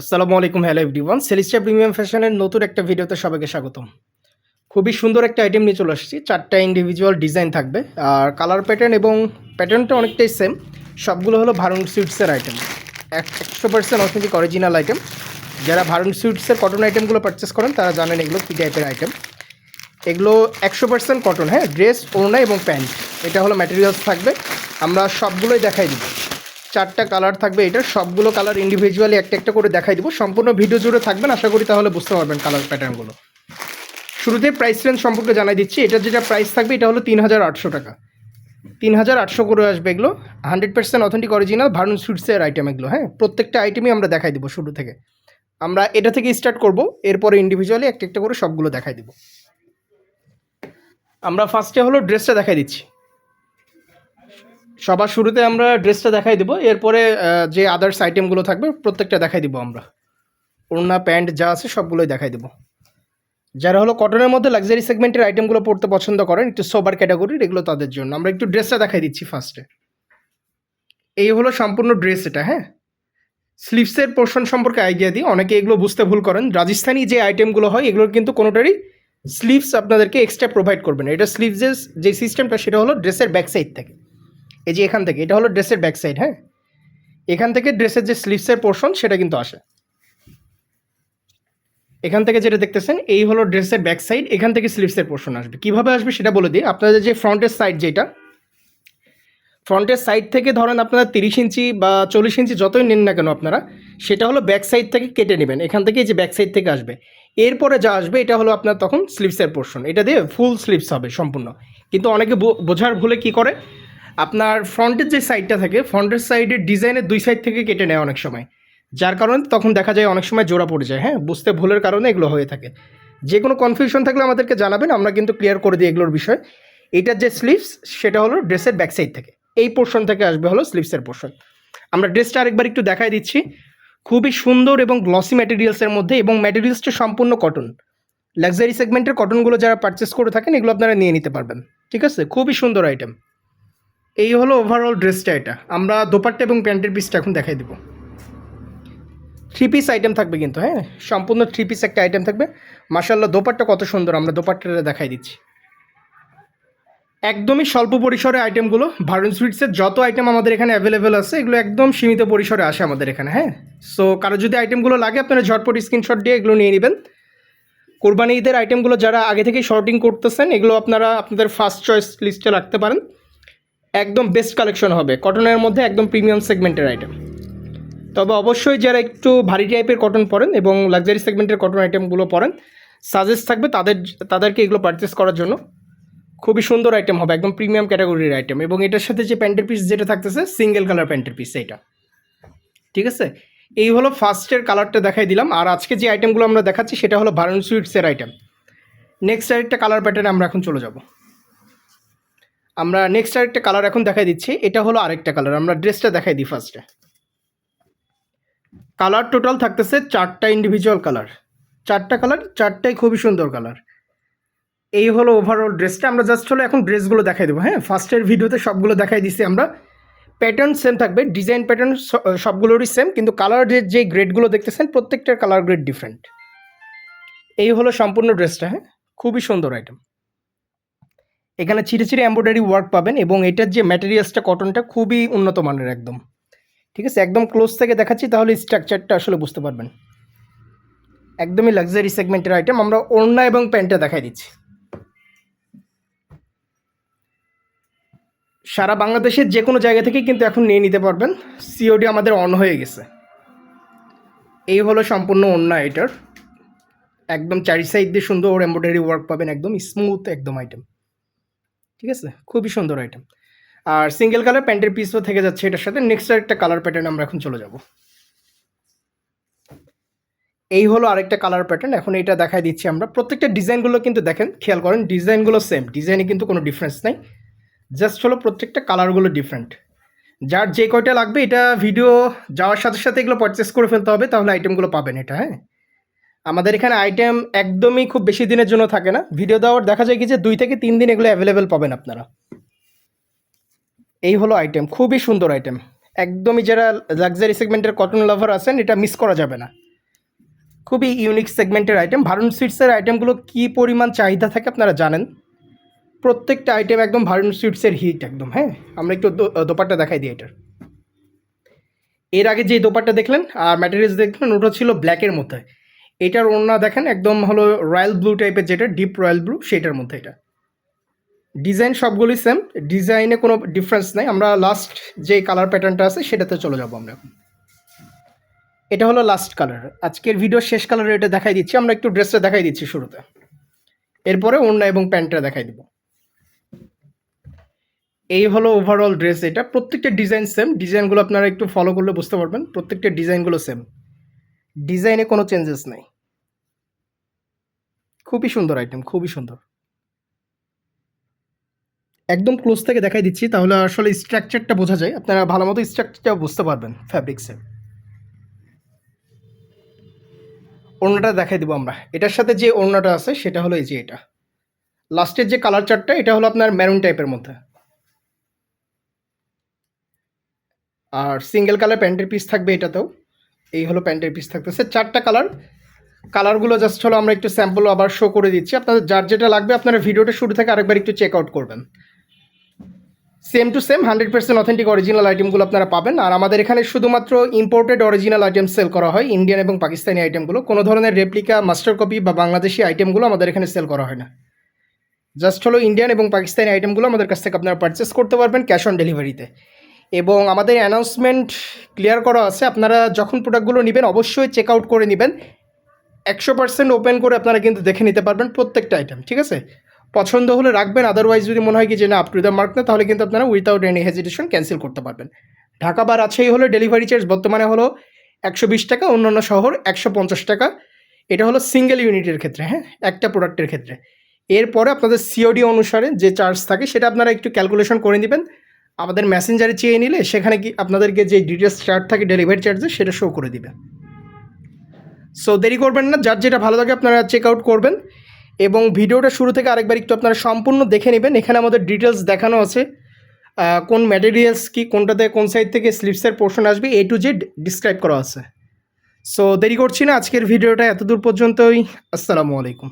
আসসালামু আলাইকুম hello everyone সেলিস্টা premium ফ্যাশনের নতুন একটা ভিডিওতে সবাইকে স্বাগতম। খুবই সুন্দর একটা আইটেম নিয়ে চলে আসছি। চারটা ইন্ডিভিজুয়াল ডিজাইন থাকবে। আর কালার প্যাটার্ন এবং প্যাটার্নটা অনেকটাই সেম সবগুলো হলো ভারুন সুইটসের আইটেম একশো পার্সেন্ট অথেন্টিক অরিজিনাল আইটেম যারা ভারুন সুইটসের কটন আইটেমগুলো পারচেস করেন, তারা জানেন এগুলো কী টাইপের আইটেম এগুলো একশো পার্সেন্ট কটন হ্যাঁ? ড্রেস ওড়না এবং প্যান্ট। এটা হলো ম্যাটেরিয়ালস থাকবে। আমরা সবগুলোই দেখাই দিব। চারটা কালার থাকবে এটার সবগুলো কালার ইন্ডিভিজুয়ালি একটা একটা করে দেখাই দিব। সম্পূর্ণ ভিডিও জুড়ে থাকবেন, আশা করি তাহলে বুঝতে পারবেন কালার প্যাটার্নগুলো শুরুতে প্রাইস রেঞ্জ সম্পর্কে জানাই দিচ্ছি এটার যেটা প্রাইস থাকবে, এটা হলো তিন হাজার আটশো টাকা। তিন হাজার আটশো করে আসবে এগুলো hundred percent authentic original Varun সুইটসের item এগুলো হ্যাঁ? প্রত্যেকটা আইটেমই আমরা দেখাই দিব শুরু থেকে। আমরা এটা থেকে স্টার্ট করব, এরপরে ইন্ডিভিজুয়ালি একটা একটা করে সবগুলো দেখাই দিব। আমরা ফার্স্টে হলো ড্রেসটা দেখাই দিচ্ছি। সবার শুরুতে আমরা ড্রেসটা দেখাই দেবো, এরপরে যে আদার্স আইটেমগুলো থাকবে প্রত্যেকটা দেখাই দিব আমরা। ওড়না, প্যান্ট যা আছে সবগুলোই দেখাই দেবো। যারা হলো কটনের মধ্যে লাক্সারি সেগমেন্টের আইটেমগুলো পড়তে পছন্দ করেন, একটু সোবার ক্যাটাগরির এগুলো তাদের জন্য। আমরা একটু ড্রেসটা দেখাই দিচ্ছি ফার্স্টে এই হলো সম্পূর্ণ ড্রেস এটা হ্যাঁ? স্লিভসের পোর্শন সম্পর্কে আইডিয়া দিই অনেকে এগুলো বুঝতে ভুল করেন। রাজস্থানি যে আইটেমগুলো হয়, এগুলোর কিন্তু কোনোটারই স্লিভস আপনাদেরকে এক্সট্রা প্রোভাইড করবে না। এটা স্লিভসের যে সিস্টেমটা সেটা হলো ড্রেসের ব্যাক সাইড থেকে। এই যে এখান থেকে, এটা হলো ড্রেসের ব্যাক সাইড হ্যাঁ? এখান থেকে ড্রেসের যে স্লিভসের পোর্শন সেটা কিন্তু আসে। এখান থেকে যেটা দেখতেছেন, এই হলো ড্রেসের ব্যাক সাইড এখান থেকে স্লিভসের পোর্শন আসবে। কীভাবে আসবে সেটা বলে দিই। আপনাদের যে ফ্রন্টের সাইড যেটা ফ্রন্টের সাইড থেকে ধরেন আপনারা তিরিশ ইঞ্চি বা চল্লিশ ইঞ্চি যতই নেন না কেন আপনারা, সেটা হলো ব্যাক সাইড থেকে কেটে নেবেন। এখান থেকে যে ব্যাক সাইড থেকে আসবে। এরপরে যা আসবে, এটা হলো আপনার তখন স্লিভসের পোর্শন এটা দিয়ে ফুল স্লিভস হবে সম্পূর্ণ। কিন্তু অনেকে বোঝার ভুলে কি করে? আপনার ফ্রন্টের যে সাইডটা থাকে, ফ্রন্টের সাইডের ডিজাইনের দুই সাইড থেকে কেটে নেয় অনেক সময়। যার কারণে তখন দেখা যায় অনেক সময় জোড়া পড়ে যায় হ্যাঁ? বুঝতে ভুলের কারণে এগুলো হয়ে থাকে। যে কোনো কনফিউশন থাকলে আমাদেরকে জানাবেন, আমরা কিন্তু ক্লিয়ার করে দিই এগুলোর বিষয়। এটার যে স্লিভস সেটা হলো ড্রেসের ব্যাক সাইড থেকে। এই পোর্শন থেকে আসবে হলো স্লিভসের পোর্শন আমরা ড্রেসটা আরেকবার একটু দেখাই দিচ্ছি। খুবই সুন্দর এবং গ্লসি ম্যাটেরিয়ালসের মধ্যে এবং ম্যাটেরিয়ালসটা সম্পূর্ণ কটন লাক্সারি সেগমেন্টের কটনগুলো যারা পারচেস করে থাকেন, এগুলো আপনারা নিয়ে নিতে পারবেন। ঠিক আছে? খুবই সুন্দর আইটেম এই হলো ওভারঅল ড্রেসটা এটা। আমরা দোপাট্টা এবং প্যান্টের পিসটা এখন দেখাই দেবো। থ্রি পিস আইটেম থাকবে কিন্তু হ্যাঁ? সম্পূর্ণ থ্রি পিস একটা আইটেম থাকবে। মাসাল্লাহ দোপাট্টা কত সুন্দর, আমরা দোপাট্টাটা দেখাই দিচ্ছি। একদমই স্বল্প পরিসরে আইটেমগুলো ভারুন সুইটসের যত আইটেম আমাদের এখানে অ্যাভেলেবেল আছে, এগুলো একদম সীমিত পরিসরে আসে আমাদের এখানে হ্যাঁ? সো কারও যদি আইটেমগুলো লাগে, আপনারা ঝটপট স্ক্রিনশট দিয়ে এগুলো নিয়ে নেবেন। কোরবানি ঈদের আইটেমগুলো যারা আগে থেকেই শর্টিং করতেছেন, এগুলো আপনারা আপনাদের ফার্স্ট চয়েস লিস্টে রাখতে পারেন। একদম বেস্ট কালেকশন হবে। কটনের মধ্যে একদম প্রিমিয়াম সেগমেন্টের আইটেম তবে অবশ্যই যারা একটু ভারী টাইপের কটন পরেন এবং লাক্সারি সেগমেন্টের কটন আইটেমগুলো পরেন সাজেস্ট থাকবে তাদের, তাদেরকে এগুলো পারচেস করার জন্য। খুবই সুন্দর আইটেম হবে, একদম প্রিমিয়াম ক্যাটাগরির আইটেম এবং এটার সাথে যে প্যান্টের পিস যেটা থাকতেছে সিঙ্গেল কালার প্যান্টের পিস এইটা। ঠিক আছে? এই হলো ফার্স্টের কালারটা দেখাই দিলাম। আর আজকে যে আইটেমগুলো আমরা দেখাচ্ছি, সেটা হলো ভারন সুইটসের আইটেম নেক্সট আরেকটা কালার প্যাটার্নে আমরা এখন চলে যাব। আমরা নেক্সট আরেকটা কালার এখন দেখাই দিচ্ছি। এটা হলো আরেকটা কালার আমরা ড্রেসটা দেখাই দিই ফার্স্টে কালার টোটাল থাকতেছে চারটা ইন্ডিভিজুয়াল কালার চারটা কালার চারটাই খুবই সুন্দর কালার এই হলো ওভারঅল ড্রেসটা আমরা জাস্ট হলো এখন ড্রেসগুলো দেখাই দেবো হ্যাঁ? ফার্স্টের ভিডিওতে সবগুলো দেখাই দিছি আমরা। প্যাটার্ন সেম থাকবে ডিজাইন প্যাটার্ন সবগুলোরই সেম কিন্তু কালারের যে গ্রেডগুলো দেখতেছেন, প্রত্যেকটার কালার গ্রেড ডিফারেন্ট এই হলো সম্পূর্ণ ড্রেসটা হ্যাঁ? খুবই সুন্দর আইটেম এখানে ছিটে ছিটে এম্ব্রয়ডারি ওয়ার্ক পাবেন এবং এটার যে ম্যাটেরিয়ালসটা কটনটা খুবই উন্নত মানের একদম। ঠিক আছে? একদম ক্লোজ থেকে দেখাচ্ছি, তাহলে স্ট্রাকচারটা আসলে বুঝতে পারবেন। একদমই লাক্সারি সেগমেন্টের আইটেম আমরা ওড়না এবং প্যান্টটা দেখাই দিচ্ছি। সারা বাংলাদেশের যে কোনো জায়গা থেকে কিন্তু এখন নিয়ে নিতে পারবেন। সিওডি আমাদের অন হয়ে গেছে। এই হলো সম্পূর্ণ ওড়না এটার। একদম চারি সাইড দিয়ে সুন্দর এম্ব্রয়ডারি ওয়ার্ক পাবেন, একদম স্মুথ একদম আইটেম ঠিক আছে? খুবই সুন্দর আইটেম আর সিঙ্গেল কালার প্যান্টের পিসও থেকে যাচ্ছে এটার সাথে। নেক্সট একটা কালার প্যাটার্ন আমরা এখন চলে যাব। এই হলো আরেকটা কালার প্যাটার্ন এখন এটা দেখাই দিচ্ছি আমরা। প্রত্যেকটা ডিজাইনগুলো কিন্তু দেখেন, খেয়াল করেন ডিজাইনগুলো সেম ডিজাইনে কিন্তু কোনো ডিফারেন্স নাই। জাস্ট হলো প্রত্যেকটা কালারগুলো ডিফারেন্ট যার যে কয়টা লাগবে, এটা ভিডিও যাওয়ার সাথে সাথে এগুলো পারচেস করে ফেলতে হবে, তাহলে আইটেমগুলো পাবেন এটা হ্যাঁ? আমাদের এখানে আইটেম একদমই খুব বেশি দিনের জন্য থাকে না। ভিডিও দেওয়ার দেখা যায় কি যে দুই থেকে তিন দিন এগুলো অ্যাভেলেবেল পাবেন আপনারা। এই হলো আইটেম খুবই সুন্দর আইটেম একদমই যারা লাক্সারি সেগমেন্টের কটন লাভার আছেন, এটা মিস করা যাবে না। খুবই ইউনিক সেগমেন্টের আইটেম ভারুন সুইটসের আইটেমগুলো কী পরিমাণ চাহিদা থাকে আপনারা জানেন? প্রত্যেকটা আইটেম একদম ভারুন সুইটসের হিট একদম হ্যাঁ? আমরা একটু দোপাট্টা দেখাই দিই এটার। এর আগে যে দোপাট্টা দেখলেন, আর ম্যাটেরিয়ালস দেখলেন, ওটা ছিল ব্ল্যাকের মধ্যে এটার ওড়না দেখেন, একদম হলো রয়্যাল ব্লু টাইপের যেটা ডিপ রয়্যাল ব্লু সেটার মধ্যে এটা। ডিজাইন সবগুলি সেম ডিজাইনে কোনো ডিফারেন্স নাই। আমরা লাস্ট যে কালার প্যাটার্নটা আছে, সেটাতে চলে যাব আমরা এখন। এটা হলো লাস্ট কালার আজকের ভিডিও শেষ কালারে এটা দেখাই দিচ্ছি, আমরা একটু ড্রেসটা দেখাই দিচ্ছি শুরুতে। এরপরে ওড়না এবং প্যান্টটা দেখাই দিব। এই হলো ওভারঅল ড্রেস এটা। প্রত্যেকটা ডিজাইন সেম ডিজাইনগুলো আপনারা একটু ফলো করলে বুঝতে পারবেন। প্রত্যেকটা ডিজাইনগুলো সেম ডিজাইনে কোনো চেঞ্জেস নাই। খুবই সুন্দর আইটেম খুবই সুন্দর। একদম ক্লোজ থেকে দেখাই দিচ্ছি, তাহলে আসলে স্ট্রাকচারটা বোঝা যায়। আপনারা ভালো মতো স্ট্রাকচারটা বুঝতে পারবেন ফ্যাব্রিক্সের ওড়নাটা দেখাই দিব আমরা। এটার সাথে যে ওড়নাটা আছে, সেটা হলো এই যে এটা। লাস্টের যে কালার চার্টটা এটা হলো আপনার ম্যারুন টাইপের মধ্যে। আর সিঙ্গেল কালার প্যান্টের পিস থাকবে এটাতেও। এই হলো প্যান্টের পিস থাকতেছে। চারটা কালার কালারগুলো জাস্ট হলো আমরা একটু স্যাম্পল আবার শো করে দিচ্ছি। আপনাদের যার যেটা লাগবে আপনারা ভিডিওটা শুরু থেকে আরেকবার একটু চেক আউট করবেন। Same to same hundred percent authentic original আইটেমগুলো আপনারা পাবেন। আর আমাদের এখানে শুধুমাত্র ইম্পোর্টেড অরিজিনাল আইটেম সেল করা হয় ইন্ডিয়ান এবং পাকিস্তানি আইটেমগুলো কোনো ধরনের রেপ্লিকা মাস্টার কপি বা বাংলাদেশি আইটেমগুলো আমাদের এখানে সেল করা হয় না। জাস্ট হলো ইন্ডিয়ান এবং পাকিস্তানি আইটেমগুলো আমাদের কাছ থেকে আপনারা পারচেস করতে পারবেন ক্যাশ অন ডেলিভারিতে এবং আমাদের অ্যানাউন্সমেন্ট ক্লিয়ার করা আছে। আপনারা যখন প্রোডাক্টগুলো নেবেন, অবশ্যই চেক আউট করে নেবেন। একশো পার্সেন্ট ওপেন করে আপনারা কিন্তু দেখে নিতে পারবেন প্রত্যেকটা আইটেম ঠিক আছে? পছন্দ হলে রাখবেন আদারওয়াইজ যদি মনে হয় কি যে না আপ টু দ্য মার্ক না, তাহলে কিন্তু আপনারা উইথাউট এনি হেজিটেশন ক্যান্সেল করতে পারবেন। ঢাকা বা রাজশাহী হলে ডেলিভারি চার্জ বর্তমানে হলো একশো বিশ টাকা, অন্যান্য শহর একশো পঞ্চাশ টাকা। এটা হলো সিঙ্গেল ইউনিটের ক্ষেত্রে হ্যাঁ? একটা প্রোডাক্টের ক্ষেত্রে। এরপরে আপনাদের সিওডি অনুসারে যে চার্জ থাকে, সেটা আপনারা একটু ক্যালকুলেশন করে নেবেন। আমাদের মেসেঞ্জারে চেয়ে নিলে সেখানে কি আপনাদেরকে যে ডিটেলস চার্জ থাকে ডেলিভারি চার্জে সেটা শো করে দিবে। সো দেরি করবেন না। যার যেটা ভালো লাগে আপনারা চেক আউট করবেন। এবং ভিডিওটা শুরু থেকে আরেকবার একটু আপনারা সম্পূর্ণ দেখে নেবেন। এখানে আমাদের ডিটেলস দেখানো আছে। কোন ম্যাটেরিয়ালস কি, কোনটাতে, কোন সাইড থেকে স্লিপসের পোর্শন আসবে এ টু জেড ডিসক্রাইব করা আছে। সো দেরি করছি না। আজকের ভিডিওটা এতদূর পর্যন্তই। আসসালামু আলাইকুম।